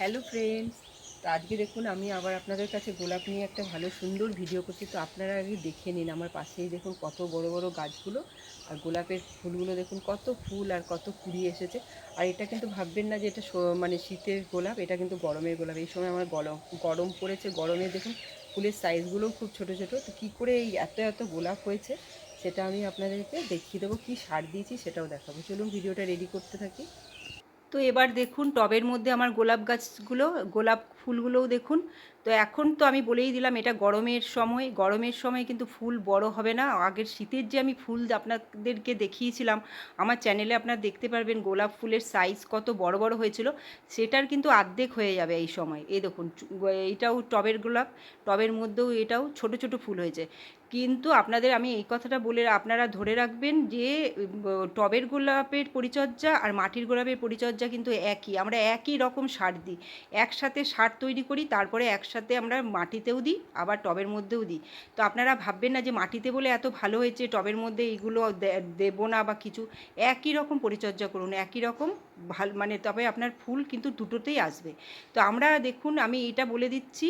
Hello friends তো আজকে দেখুন, আমি আবার আপনাদের কাছে গোলাপ নিয়ে একটা ভালো সুন্দর ভিডিও করছি। তো আপনারা আগে দেখে নিন, আমার পাশেই দেখুন কত বড় বড় গাছগুলো। আর গোলাপের ফুলগুলো দেখুন, কত ফুল আর কত কুড়ি এসেছে। আর এটা কিন্তু ভাববেন না যে এটা মানে শীতের গোলাপ, এটা কিন্তু গরমের গোলাপ। এই সময় আমার গরম গরম পড়েছে, গরমে দেখুন ফুলের সাইজগুলোও খুব ছোট ছোট। তো কী করে এই এত এত গোলাপ হয়েছে, সেটা আমি আপনাদেরকে দেখিয়ে দেবো। কী সার দিয়েছি সেটাও দেখাবো। চলুন ভিডিওটা রেডি করতে থাকি। তো এবার দেখুন টবের মধ্যে আমার গোলাপ গাছগুলো গোলাপ ফুলগুলোও দেখুন। তো এখন তো আমি বলেই দিলাম, এটা গরমের সময়। গরমের সময় কিন্তু ফুল বড় হবে না। আগের শীতের যে আমি ফুল আপনাদেরকে দেখিয়েছিলাম, আমার চ্যানেলে আপনারা দেখতে পারবেন গোলাপ ফুলের সাইজ কত বড় বড় হয়েছিল। সেটার কিন্তু আর্ধেক হয়ে যাবে এই সময়। এই দেখুন এইটাও টবের গোলাপ, টবের মধ্যেও এটাও ছোট ছোট ফুল হয়েছে। কিন্তু আপনাদের আমি এই কথাটা বলে আপনারা ধরে রাখবেন যে টবের গোলাপের পরিচর্যা আর মাটির গোলাপের পরিচর্যা কিন্তু একই। আমরা একই রকম সার দিই। একসাথে সার তৈরি করি, তারপরে একসাথে আমরা মাটিতেও দিই, আবার টবের মধ্যেও দিই। তো আপনারা ভাববেন না যে মাটিতে বলে এত ভালো হয়েছে, টবের মধ্যে এইগুলো দেবো না বা কিছু। একই রকম পরিচর্যা করুন, একই রকম ভালো মানে তবে আপনার ফুল কিন্তু দুটোতেই আসবে। তো আমরা দেখুন, আমি এটা বলে দিচ্ছি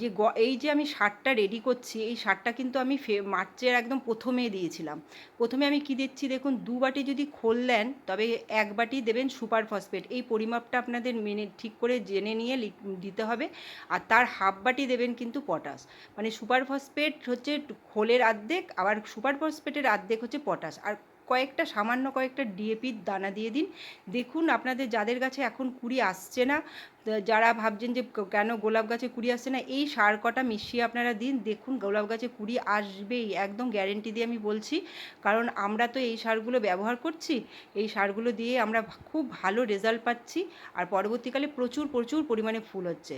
যে এই যে আমি সারটা রেডি করছি, এই সারটা কিন্তু আমি ফে, মার্চের একদম প্রথমে দিয়েছিলাম। প্রথমে আমি কি দিচ্ছি দেখুন, দু বাটি যদি খোল দেন, তবে এক বাটি দেবেন সুপার ফসফেট। এই পরিমাপটা আপনাদের মেনে, ঠিক করে জেনে নিয়ে দিতে হবে। আর তার হাফ বাটি দেবেন কিন্তু পটাশ মানে সুপার ফসফেট হচ্ছে খোলের অর্ধেক, আবার সুপার ফসফেটের অর্ধেক হচ্ছে পটাশ আর কয়েকটা সামান্য কয়েকটা ডিএপির দানা দিয়ে দিন। দেখুন আপনাদের যাদের কাছে এখন কুড়ি আসছে না যারা ভাবছেন যে কেন গোলাপ গাছে কুড়ি আসছে না, এই সার কটা মিশিয়ে আপনারা দিন। দেখুন গোলাপ গাছে কুড়ি আসবেই, একদম গ্যারেন্টি দিয়ে আমি বলছি। কারণ আমরা তো এই সারগুলো ব্যবহার করছি, এই সারগুলো দিয়ে আমরা খুব ভালো রেজাল্ট পাচ্ছি। আর পরবর্তীকালে প্রচুর প্রচুর পরিমাণে ফুল হচ্ছে।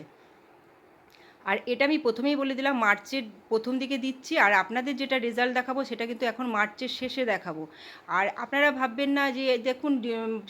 আর এটা আমি প্রথমেই বলে দিলাম, মার্চের প্রথম দিকে দিচ্ছি, আর আপনাদের যেটা রেজাল্ট দেখাবো সেটা কিন্তু এখন মার্চের শেষে দেখাবো। আর আপনারা ভাববেন না যে, দেখুন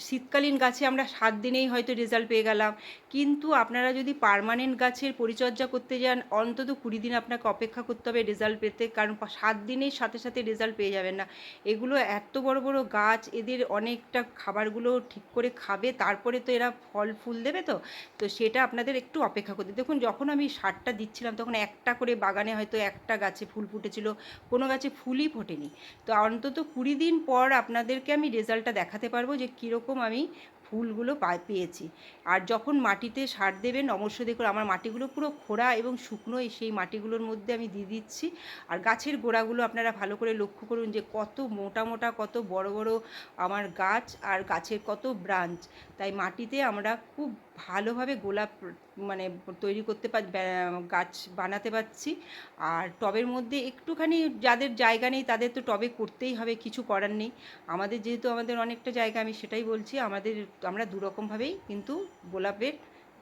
শীতকালীন গাছে আমরা সাত দিনেই হয়তো রেজাল্ট পেয়ে গেলাম। কিন্তু আপনারা যদি পার্মানেন্ট গাছের পরিচর্যা করতে যান, অন্তত কুড়ি দিন আপনাকে অপেক্ষা করতে হবে রেজাল্ট পেতে, কারণ সাত দিনের সাথে সাথে রেজাল্ট পেয়ে যাবেন না। এগুলো এত বড় বড় গাছ, এদের অনেকটা খাবারগুলো ঠিক করে খাবে, তারপরে তো এরা ফল, ফুল দেবে তো। তো সেটা আপনাদের একটু অপেক্ষা করতে, দেখুন, যখন আমি সারটা দিচ্ছিলাম, তখন একটা করে বাগানে হয়তো একটা গাছে ফুল ফুটেছিল, কোনো গাছে ফুলই ফোটেনি। তো অন্তত কুড়ি দিন পর আপনাদেরকে আমি রেজাল্টটা দেখাতে পারব যে কীরকম আমি ফুলগুলো পেয়েছি। আর যখন মাটিতে সার দেবেন, অবশ্যই দেখুন আমার মাটিগুলো পুরো খোঁড়া এবং শুকনো সেই মাটিগুলোর মধ্যে আমি দিয়ে দিচ্ছি। আর গাছের গোড়াগুলো আপনারা ভালো করে লক্ষ্য করুন যে কত মোটা মোটা, কত বড় বড় আমার গাছ আর গাছের কত ব্রাঞ্চ। তাই মাটিতে আমরা খুব ভালোভাবে গোলাপ মানে তৈরি করতে পার গাছ বানাতে পারছি। আর টবের মধ্যে একটুখানি যাদের জায়গা নেই তাদের তো টবে করতেই হবে, কিছু করার নেই। আমাদের যেহেতু আমাদের অনেকটা জায়গা, আমি সেটাই বলছি, আমাদের, আমরা দুরকমভাবেই কিন্তু গোলাপের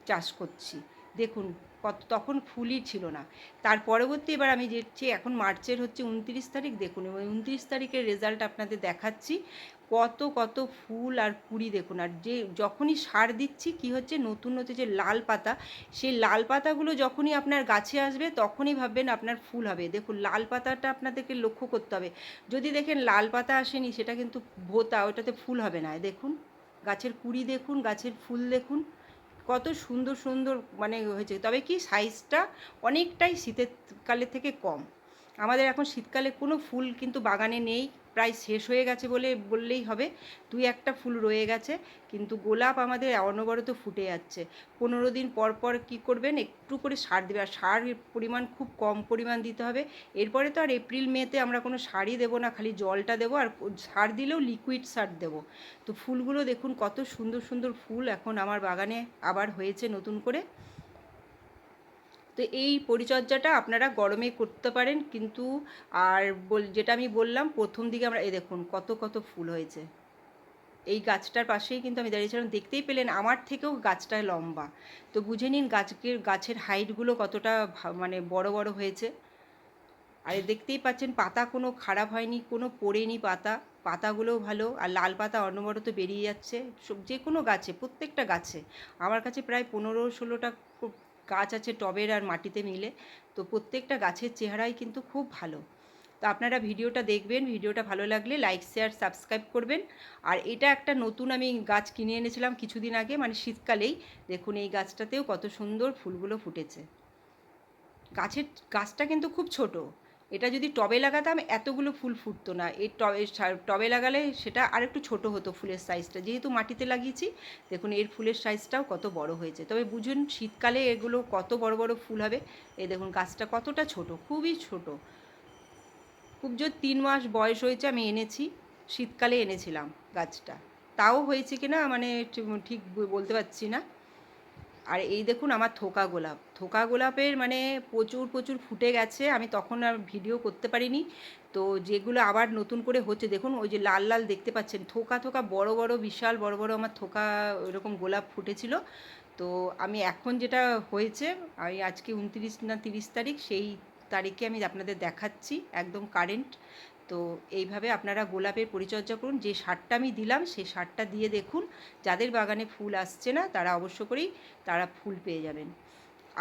চাষ করছি। দেখুন, কত, তখন ফুলই ছিল না। তার পরবর্তী এবার আমি যেচ্ছি এখন মার্চের হচ্ছে উনত্রিশ তারিখ, দেখুন এবং উনত্রিশ তারিখের রেজাল্ট আপনাদের দেখাচ্ছি। কত কত ফুল আর কুড়ি দেখুন, আর যে যখনই সার দিচ্ছি কি হচ্ছে, নতুন নতুন যে লাল পাতা, সেই লাল পাতাগুলো যখনই আপনার গাছে আসবে, তখনই ভাববেন আপনার ফুল হবে। দেখুন, লাল পাতাটা আপনাদেরকে লক্ষ্য করতে হবে। যদি দেখেন লাল পাতা আসেনি, সেটা কিন্তু ভোতা ওটাতে ফুল হবে না। দেখুন, গাছের কুড়ি দেখুন, গাছের ফুল দেখুন, কত সুন্দর সুন্দর মানে হয়েছে। তবে কি সাইজটা অনেকটাই শীতের কালের থেকে কম। আমাদের এখন শীতকালে কোনো ফুল কিন্তু বাগানে নেই। প্রায় শেষ হয়ে গেছে বলে বললেই হবে। দুই একটা ফুল রয়ে গেছে, কিন্তু গোলাপ আমাদের অনবরত ফুটে যাচ্ছে। পনেরো দিন পর পর কী করবেন? একটু করে সার দেবে। আর সারের পরিমাণ খুব কম পরিমাণ দিতে হবে। এরপরে তো আর এপ্রিল, মেতে আমরা কোনো সারই দেবো না, খালি জলটা দেবো আর সার দিলেও লিকুইড সার দেবো। তো ফুলগুলো দেখুন কত সুন্দর সুন্দর ফুল এখন আমার বাগানে আবার হয়েছে নতুন করে। তো এই পরিচর্যাটা আপনারা গরমে করতে পারেন, কিন্তু আর বল, যেটা আমি বললাম, প্রথম দিকে আমরা, এই দেখুন কত কত ফুল হয়েছে। এই গাছটার পাশেই কিন্তু আমি দাঁড়িয়েছিলাম, দেখতেই পেলেন আমার থেকেও গাছটা লম্বা। তো বুঝে নিন গাছকে, গাছের হাইটগুলো কতটা মানে বড় বড় হয়েছে। আর দেখতেই পাচ্ছেন পাতা কোনো খারাপ হয়নি, কোনো পড়েনি পাতা, পাতাগুলোও ভালো, আর লাল পাতা অনবরত বেরিয়ে যাচ্ছে। সব যে কোনো গাছে, প্রত্যেকটা গাছে। আমার কাছে প্রায় পনেরো ষোলোটা গাছ আছে টবের আর মাটিতে মিলে, তো প্রত্যেকটা গাছের চেহারাই কিন্তু খুব ভালো। তো আপনারা ভিডিওটা দেখবেন, ভিডিওটা ভালো লাগলে লাইক শেয়ার সাবস্ক্রাইব করবেন। আর এটা একটা নতুন আমি গাছ কিনে এনেছিলাম কিছুদিন আগে মানে শীতকালেই। দেখুন এই গাছটাতেও কত সুন্দর ফুলগুলো ফুটেছে। গাছের, গাছটা কিন্তু খুব ছোট। এটা যদি টবে লাগাতাম, এতগুলো ফুল ফুটতো না। এই টবে টবে লাগালে সেটা আরেকটু ছোট হতো ফুলের সাইজটা যেহেতু মাটিতে লাগিয়েছি, দেখুন এর ফুলের সাইজটাও কত বড় হয়েছে। তবে বুঝুন, শীতকালে এগুলো কত বড় বড় ফুল হবে। এই দেখুন, গাছটা কতটা ছোট, খুবই ছোট। খুব জোর তিন মাস বয়স হয়েছে, আমি এনেছি, শীতকালে এনেছিলাম গাছটা। তাও হয়েছে কিনা মানে ঠিক বলতে পারছি না। আর এই দেখুন আমার থোকা গোলাপ। থোকা গোলাপের মানে প্রচুর প্রচুর ফুটে গেছে। আমি তখন আর ভিডিও করতে পারিনি। তো যেগুলো আবার নতুন করে হচ্ছে, দেখুন ওই যে লাল লাল দেখতে পাচ্ছেন। থোকা থোকা বড় বড়, বিশাল, বড় বড় আমার থোকা এরকম গোলাপ ফুটেছিল। তো আমি এখন যেটা হয়েছে, আমি আজকে উনত্রিশ না তিরিশ তারিখ, সেই তারিখে আমি আপনাদের দেখাচ্ছি, একদম কারেন্ট তো এইভাবে আপনারা গোলাপের পরিচর্যা করুন। যে সারটা আমি দিলাম সেই সারটা দিয়ে দেখুন। যাদের বাগানে ফুল আসছে না, তারা অবশ্য করেই তারা ফুল পেয়ে যাবেন।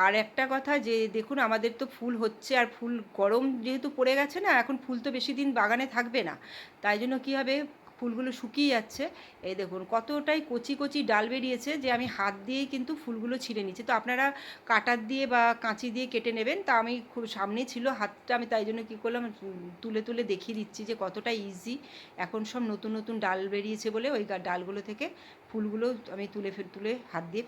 আর একটা কথা যে দেখুন, আমাদের তো ফুল হচ্ছে আর ফুল গরম যেহেতু পড়ে গেছে না, এখন ফুল তো বেশি দিন বাগানে থাকবে না। তাই জন্য কী হবে? ফুলগুলো শুকিয়ে যাচ্ছে। এই দেখুন, কতটাই কচি কচি ডাল বেরিয়েছে যে আমি হাত দিয়েই কিন্তু ফুলগুলো ছিঁড়ে নিচ্ছি তো আপনারা কাটার দিয়ে বা কাঁচি দিয়ে কেটে নেবেন। তা আমি খুব সামনেই ছিল, হাতটা আমি তাই জন্য কী করলাম, তুলে তুলে দেখিয়ে দিচ্ছি যে কতটা ইজি এখন সব নতুন নতুন ডাল বেরিয়েছে বলে ওই ডালগুলো থেকে ফুলগুলো আমি তুলে তুলে হাত দিয়ে